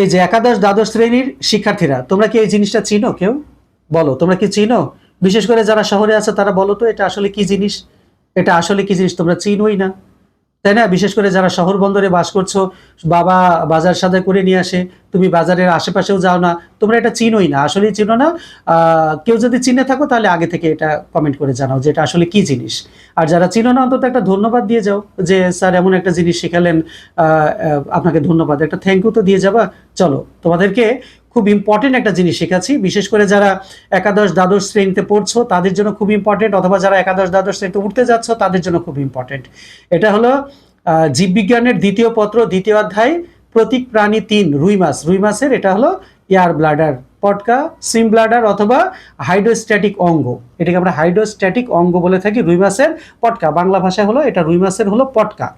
এই যে একাদশ দ্বাদশ শ্রেণির শিক্ষার্থীরা, তোমরা কি এই জিনিসটা চিনো কেউ? বলো, তোমরা কি চিনো? বিশেষ করে যারা শহরে আছে তারা বলো তো, এটা আসলে কি জিনিস? এটা আসলে কি জিনিস? তোমরা চিনোই না। তাই না? বিশেষ করে যারা শহর বন্দরে বাস করছ, বাবা বাজার সাথে করে নিয়ে আসে, তুমি বাজারের আশেপাশেও যাও না, তোমরা এটা চিনোই না। আসলেই চিনো না। কেউ যদি চিনে থাকো, তাহলে আগে থেকে এটা কমেন্ট করে জানাও যে এটা আসলে কি জিনিস। আর যারা চিনো না, অন্তত একটা ধন্যবাদ দিয়ে যাও যে, স্যার, এমন একটা জিনিস শেখালেন আপনাকে ধন্যবাদ। একটা থ্যাংক ইউ তো দিয়ে যাবা। চলো, তোমাদেরকে খুব ইম্পর্টেন্ট একটা জিনিস শেখাচ্ছি। বিশেষ করে যারা একাদশ, দ্বাদশ শ্রেণীতে পড়ছো, তাদের জন্য খুব ইম্পর্টেন্ট অথবা যারা একাদশ, দ্বাদশ শ্রেণীতে উঠতে যাচ্ছ, তাদের জন্য খুব ইম্পর্টেন্ট এটা হলো জীববিজ্ঞানের দ্বিতীয় পত্র, দ্বিতীয় অধ্যায়, প্রতীক প্রাণী তিন, রুই মাছ। রুই মাছের এটা হলো এয়ার ব্লাডার পটকা, সিম ব্লাডার অথবা হাইড্রোস্ট্যাটিক অঙ্গ। এটাকে আমরা হাইড্রোস্ট্যাটিক অঙ্গ বলে থাকি, রুই মাছের পটকা। বাংলা ভাষায় হলো এটা রুই মাছের হলো পটকা।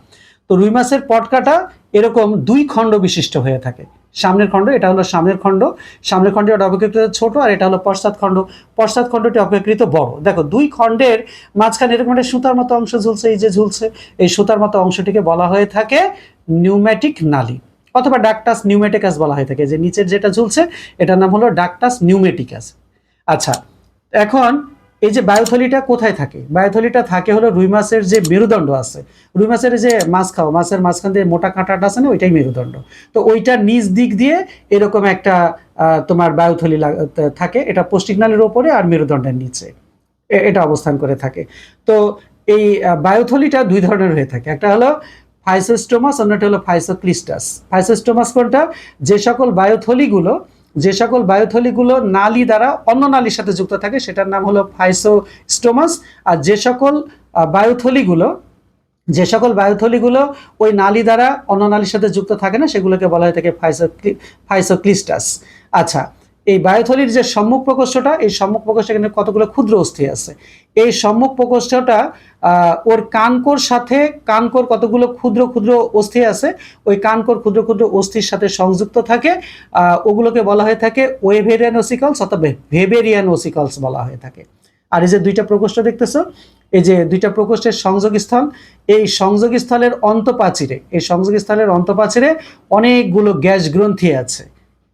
তো রুই মাছের পটকাটা এরকম দুই খণ্ড বিশিষ্ট হয়ে থাকে। সামনের খণ্ড, এটা হলো সামনের খণ্ড। সামনের খণ্ডে ওটা অপেক্ষাকৃত ছোট আর এটা হলো পশ্চাৎ খণ্ড। পশ্চাৎ খণ্ডটি অপেক্ষাকৃত বড়। দেখো, দুই খণ্ডের মাঝখানে এরকম একটা সুতার মতো অংশ ঝুলছে, এই যে ঝুলছে, এই সুতার মতো অংশটিকে বলা হয়ে থাকে নিউম্যাটিক নালী অথবা ডাকটাস নিউমেটিকাস বলা হয়ে থাকে। যে নিচের যেটা ঝুলছে, এটার নাম হলো ডাকটাস নিউমেটিকাস আচ্ছা এখন এই যে বায়ুথলিটা কোথায় থাকে? বায়ুথলিটা থাকে হলো রুই মাছের যে মেরুদণ্ড আছে। রুই মাছের যে মাছ খাও মাছের মাঝখান দিয়ে মোটা কাঁটাটা আছে না, ওইটাই মেরুদণ্ড। তো ওইটার নিচ দিক দিয়ে এরকম একটা তোমার বায়ুথলি থাকে। এটা পৌষ্টিকনালীর ওপরে আর মেরুদণ্ডের নিচে। এটা অবস্থান করে থাকে। তো এই বায়ুথলিটা দুই ধরনের হয়ে থাকে। একটা হলো ফাইসোস্টোমাস, অন্যটা হলো ফাইসোক্লিস্টাস। ফাইসোস্টোমাস কোনটা? যে সকল বায়ুথলিগুলো যে সকল বায়োথলিগুলো নালী দ্বারা অন্য নালীর সাথে যুক্ত থাকে, সেটার নাম হলো ফাইসোস্টোমাস। আর যে সকল বায়োথলিগুলো, যে সকল বায়ুথলিগুলো ওই নালী দ্বারা অন্য নালীর সাথে যুক্ত থাকে না, সেগুলোকে বলা হয়ে থাকে ফাইসো ফাইসোক্লিস্টাস। আচ্ছা এই বায়ুথলির যে সম্মুখ প্রকোষ্ঠটা, এই সম্মুখ প্রকোষ্ঠ এখানে কতগুলো ক্ষুদ্র অস্থি আছে? এই সম্মুখ প্রকোষ্ঠটা ওর কানকোর সাথে, কানকোর কতগুলো ক্ষুদ্র ক্ষুদ্র অস্থি আছে, ওই কানকোর ক্ষুদ্র ক্ষুদ্র অস্থির সাথে সংযুক্ত থাকে ওগুলোকে বলা হয়ে থাকে ওয়েভেরিয়ান ওসিকলস অথবা ভেবেরিয়ান ওসিকলস বলা হয়ে থাকে। আর এই যে দুইটা প্রকোষ্ঠ দেখতেছো, এই যে দুইটা প্রকোষ্ঠের সংযোগস্থল, এই সংযোগস্থলের অন্তপাচিরে এই সংযোগস্থলের অন্তপাচিরে অনেকগুলো গ্যাস গ্রন্থি আছে।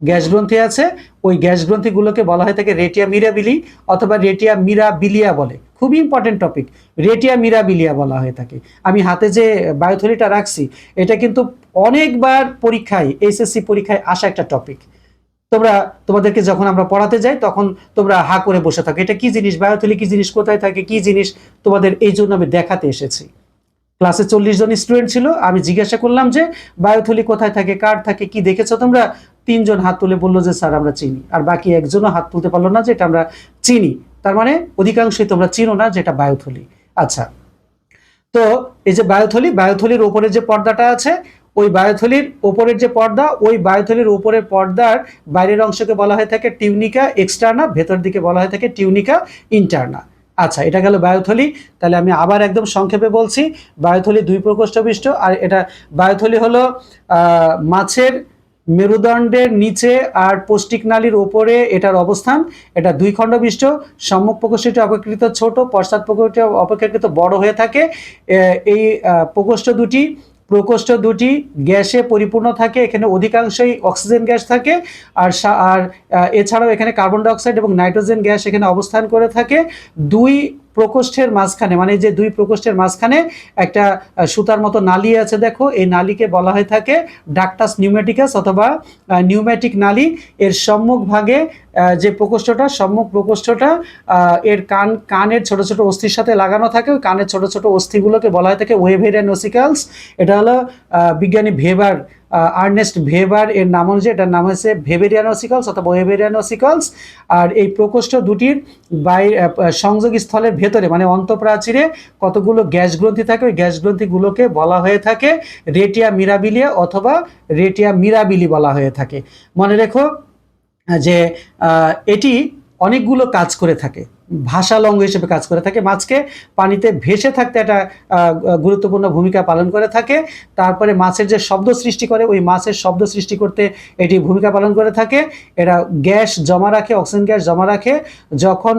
গ্যাস গ্রন্থি আছে, ওই গ্যাস গ্রন্থিগুলোকে বলা হয় থাকে রেটিয়া মিরাবিলি অথবা রেটিয়া মিরাবিলিয়া বলে। খুবই ইম্পর্টেন্ট টপিক রেটিয়া মিরাবিলিয়া বলা হয়ে থাকে আমি হাতে যে বায়োথলিটা রাখছি, এটা কিন্তু অনেকবার পরীক্ষায় এইচএসসি পরীক্ষায় আসা একটা টপিক তোমরা, তোমাদেরকে যখন আমরা পড়াতে যাই, তখন তোমরা হা করে বসে থাকো, এটা কি জিনিস, বায়োথলি কি জিনিস, কোথায় থাকে, কি জিনিস, তোমাদের এই জন্য আমি দেখাতে এসেছি। ক্লাসে চল্লিশ জন স্টুডেন্ট ছিল, আমি জিজ্ঞাসা করলাম যে, বায়োথলি কোথায় থাকে, কার থাকে, কি দেখেছ তোমরা? তিনজন হাত তুলে বলল যে, স্যার, আমরা চিনি। আর বাকি একজনও হাত তুলতে পারল না যে, এটা আমরা চিনি। তার মানে অধিকাংশই তোমরা চিনো না যে, এটা বায়োথলি। আচ্ছা। তো এই যে বায়োথলি, বায়োথলির ওপরে যে পর্দাটা আছে, ওই বায়োথলির ওপরের যে পর্দা, ওই বায়োথলির উপরের পর্দার বাইরের অংশকে বলা হয়ে থাকে টিউনিকা এক্সটার্না, ভেতর দিকে বলা হয়ে থাকে টিউনিকা ইন্টারনা। আচ্ছা এটা গেল বায়োথলি। তাহলে আমি আবার একদম সংক্ষেপে বলছি, বায়োথলি দুই প্রকোষ্ঠ বিশিষ্ট আর এটা বায়োথলি হলো মাছের মেরুদণ্ডের নিচে আর পৌষ্টিক নালীর ওপরে এটার অবস্থান। এটা দুই খণ্ড বিশিষ্ট সম্মুখ প্রকোষ্ঠটি অপেক্ষাকৃত ছোট, পশ্চাৎ প্রকোষ্ঠটি অপেক্ষাকৃত বড় হয়ে থাকে। এই প্রকোষ্ঠ দুটি প্রকোষ্ঠ দুটি গ্যাসে পরিপূর্ণ থাকে। এখানে অধিকাংশই অক্সিজেন গ্যাস থাকে। আর আর এছাড়াও এখানে কার্বন ডাইঅক্সাইড এবং নাইট্রোজেন গ্যাস এখানে অবস্থান করে থাকে। দুই প্রকোষ্ঠের মাঝখানে মানে যে দুই প্রকোষ্ঠের মাঝখানে একটা সুতার মতো নালী আছে দেখো, এই নালীকে বলা হয়ে থাকে ডাকটাস নিউমেটিকাস অথবা নিউম্যাটিক নালী। এর সম্মুখ ভাগে যে প্রকোষ্ঠটা, সম্মুখ প্রকোষ্ঠটা এর কান, কানের ছোট ছোট অস্থির সাথে লাগানো থাকে। ওই কানের ছোট ছোট অস্থিগুলোকে বলা হয়ে থাকে ওয়েভেরিয়ান ওসিকালস এটা হলো বিজ্ঞানী ভেবার আর্নেস্ট ভেবার এর নাম অনুযায়ী, এটার নাম হচ্ছে ভেবেরিয়ান ওসিকলস অথবা ওয়েভেরিয়ান ওসিকলস আর এই প্রকোষ্ঠ দুটির বাই সংযোগ স্থলের ভেতরে মানে অন্তঃপ্রাচীরে কতগুলো গ্যাস গ্রন্থি থাকে, ওই গ্যাস গ্রন্থিগুলোকে বলা হয়ে থাকে রেটিয়া মিরাবিলিয়া অথবা রেটিয়া মিরাবিলি বলা হয়ে থাকে। মনে রেখো যে এটি অনেকগুলো কাজ করে থাকে। ভাষালঙ্গ হিসেবে কাজ করে থাকে। মাছকে পানিতে ভেসে থাকতে একটা গুরুত্বপূর্ণ ভূমিকা পালন করে থাকে। তারপরে মাছের যে শব্দ সৃষ্টি করে, ওই মাছের শব্দ সৃষ্টি করতে এটি ভূমিকা পালন করে থাকে। এরা গ্যাস জমা রাখে, অক্সিজেন গ্যাস জমা রাখে। যখন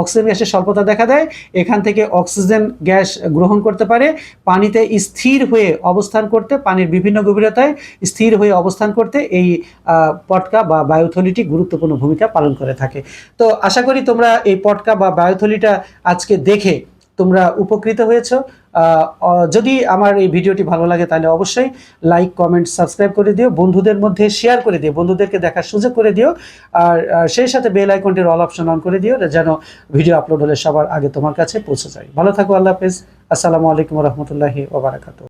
অক্সিজেন গ্যাসের স্বল্পতা দেখা দেয়, এখান থেকে অক্সিজেন গ্যাস গ্রহণ করতে পারে। পানিতে স্থির হয়ে অবস্থান করতে, পানির বিভিন্ন গভীরতায় স্থির হয়ে অবস্থান করতে এই পটকা বা বায়ুথলিটি গুরুত্বপূর্ণ ভূমিকা পালন করে থাকে। তো আশা করি তোমরা এই পটকা বা বায়ুথলিটা আজকে দেখে তোমরা উপকৃত হয়েছো। যদি আমার এই ভিডিওটি ভালো লাগে তাহলে অবশ্যই লাইক, কমেন্ট, সাবস্ক্রাইব করে দিও। বন্ধুদের মধ্যে শেয়ার করে দিও। বন্ধুদেরকে দেখার সুযোগ করে দিও। আর সেই সাথে বেল আইকনটির অল অপশন অন করে দিও, যেন ভিডিও আপলোড হলে সবার আগে তোমার কাছে পৌঁছে যায়। ভালো থাকো, আল্লাহ হাফেজ। আসসালামু আলাইকুম রহমতুল্লাহি ওবরাকাতু